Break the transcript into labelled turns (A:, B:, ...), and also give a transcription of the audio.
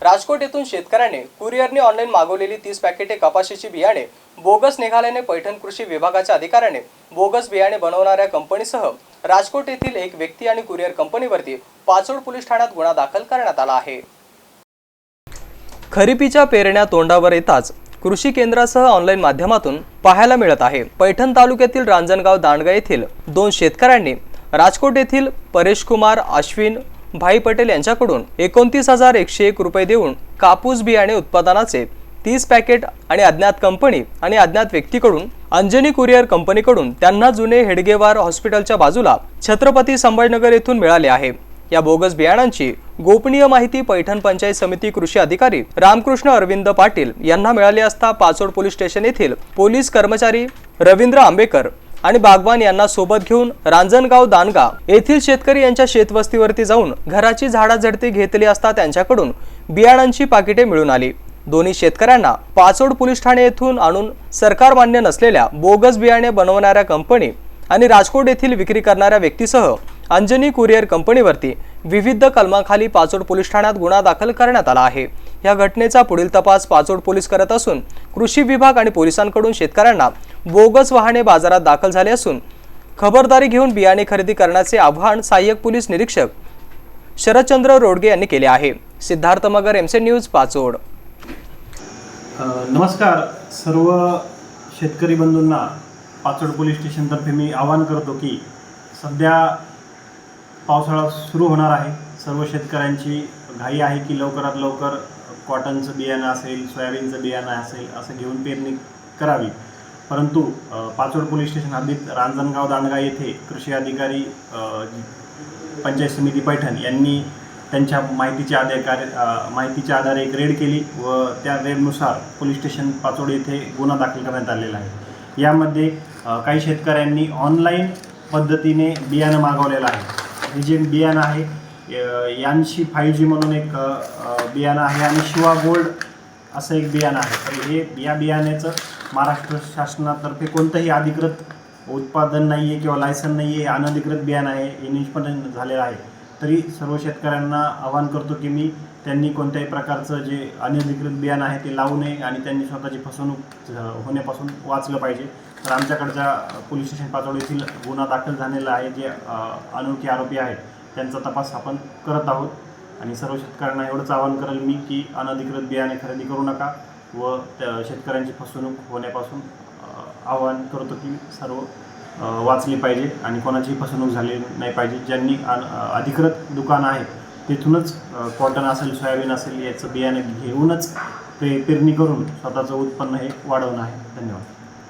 A: राजकोट येथून शेतकऱ्याने कुरिअरने ऑनलाईन मागवलेली तीस पॅकेटे कपाशीची बियाणे बोगस निघाल्याने पैठण कृषी विभागाच्या अधिकाऱ्याने बोगस बियाणे बनवणाऱ्या कंपनीसह राजकोट येथील एक व्यक्ती आणि कुरिअर कंपनीवरती पाचोड पोलीस ठाण्यात गुन्हा दाखल करण्यात आला आहे. खरीपीच्या पेरण्या तोंडावर येताच कृषी केंद्रासह ऑनलाईन माध्यमातून पाहायला मिळत आहे. पैठण तालुक्यातील रांजणगाव दांडगा येथील दोन शेतकऱ्यांनी राजकोट येथील परेश कुमार अश्विन भाई पटेल यांच्याकडून एकोणतीस हजार एकशे एक रुपये देऊन कापूस बियाणे उत्पादनाचे तीस पॅकेट आणि अज्ञात कंपनी आणि अज्ञात व्यक्तीकडून अंजनी कुरिअर कंपनीकडून त्यांना जुने हेडगेवार हॉस्पिटलच्या बाजूला छत्रपती संभाजीनगर येथून मिळाले आहे. या बोगस बियाणांची गोपनीय माहिती पैठण पंचायत समिती कृषी अधिकारी रामकृष्ण अरविंद पाटील यांना मिळाली असता पाचोड पोलीस स्टेशन येथील पोलीस कर्मचारी रवींद्र आंबेकर आणि बागवान यांना सोबत घेऊन रांजणगाव दानगा येथील शेतकरी यांच्या शेतवस्तीवरती जाऊन घराची झाडाझडती घेतली असता त्यांच्याकडून बियाणांची पाकिटे मिळून आली. दोन्ही शेतकऱ्यांना पाचोड पोलीस ठाणे येथून आणून सरकार मान्य नसलेल्या बोगस बियाणे बनवणाऱ्या कंपनी आणि राजकोट येथील विक्री करणाऱ्या व्यक्तीसह अंजनी कुरिअर कंपनीवरती विविध कलमाखाली पाचोड पोलीस ठाण्यात गुन्हा दाखल करण्यात आला आहे. या घटनेचा पुढील तपास पाचोड पोलीस करत असून कृषी विभाग आणि पोलिसांकडून शेतकऱ्यांना बोगस वाहने बाजारात दाखल झाले असून खबरदारी घेऊन बियाणे खरेदी करण्याचे आव्हान सहाय्यक पोलीस निरीक्षक शरदचंद्र रोडगे यांनी केले आहे. सिद्धार्थ मगर एमसे न्यूज पाचोड.
B: नमस्कार. सर्व शेतकरी बंधूंना पाचोड पोलीस स्टेशनतर्फे मी आवाहन करतो की सध्या पावसाळा सुरू होणार आहे. सर्व शेतकऱ्यांची घाई आहे की लवकरात लवकर कॉटनचं बियाणं असेल सोयाबीनचं बियाणं असेल असं घेऊन पेरणी करावी. परंतु पाचोड पोलीस स्टेशन हद्दीत रांजणगाव दांडगा येथे कृषी अधिकारी पंचायत समिती पैठण यांनी त्यांच्या माहितीच्या आधारे माहितीच्या आधारे एक रेड केली व त्या रेडनुसार पोलीस स्टेशन पाचोड येथे गुन्हा दाखल करण्यात आलेला आहे. यामध्ये काही शेतकऱ्यांनी ऑनलाईन पद्धतीने बियाणं मागवलेलं आहे. हे जे बियाणं आहे यांशी फाईव्ह जी म्हणून एक बियाणं आहे आणि शिवा गोल्ड असं एक बियाणं आहे. तर हे या बियाण्याचं महाराष्ट्र शासनातर्फे कोणतंही अधिकृत उत्पादन नाही आहे किंवा लायसन नाही आहे अनधिकृत बियाणं आहे हे निष्पन्न झालेलं आहे. तरी सर्व शेतकऱ्यांना आवाहन करतो की मी त्यांनी कोणत्याही प्रकारचं जे अनधिकृत बियाणं आहे ते लावू नये आणि त्यांनी स्वतःची फसवणूक होण्यापासून वाचलं पाहिजे. तर आमच्याकडच्या पोलीस स्टेशन पाचोड येथील गुन्हा दाखल झालेला आहे जे अनोळखी आरोपी आहेत त्यांचा तपास आपण करत आहोत. आणि सर्व शेतकऱ्यांना एवढंच आवाहन करेल मी की अनधिकृत बियाणे खरेदी करू नका व त्या शेतकऱ्यांची फसवणूक होण्यापासून आवाहन करतो की सर्व वाचली पाहिजे आणि कोणाचीही फसवणूक झाली नाही पाहिजे. ज्यांनी अधिकृत दुकान आहे तिथूनच कॉटन असेल सोयाबीन असेल याचं बियाणे घेऊनच पे पेरणी करून स्वतःचं उत्पन्न हे वाढवणं आहे. धन्यवाद.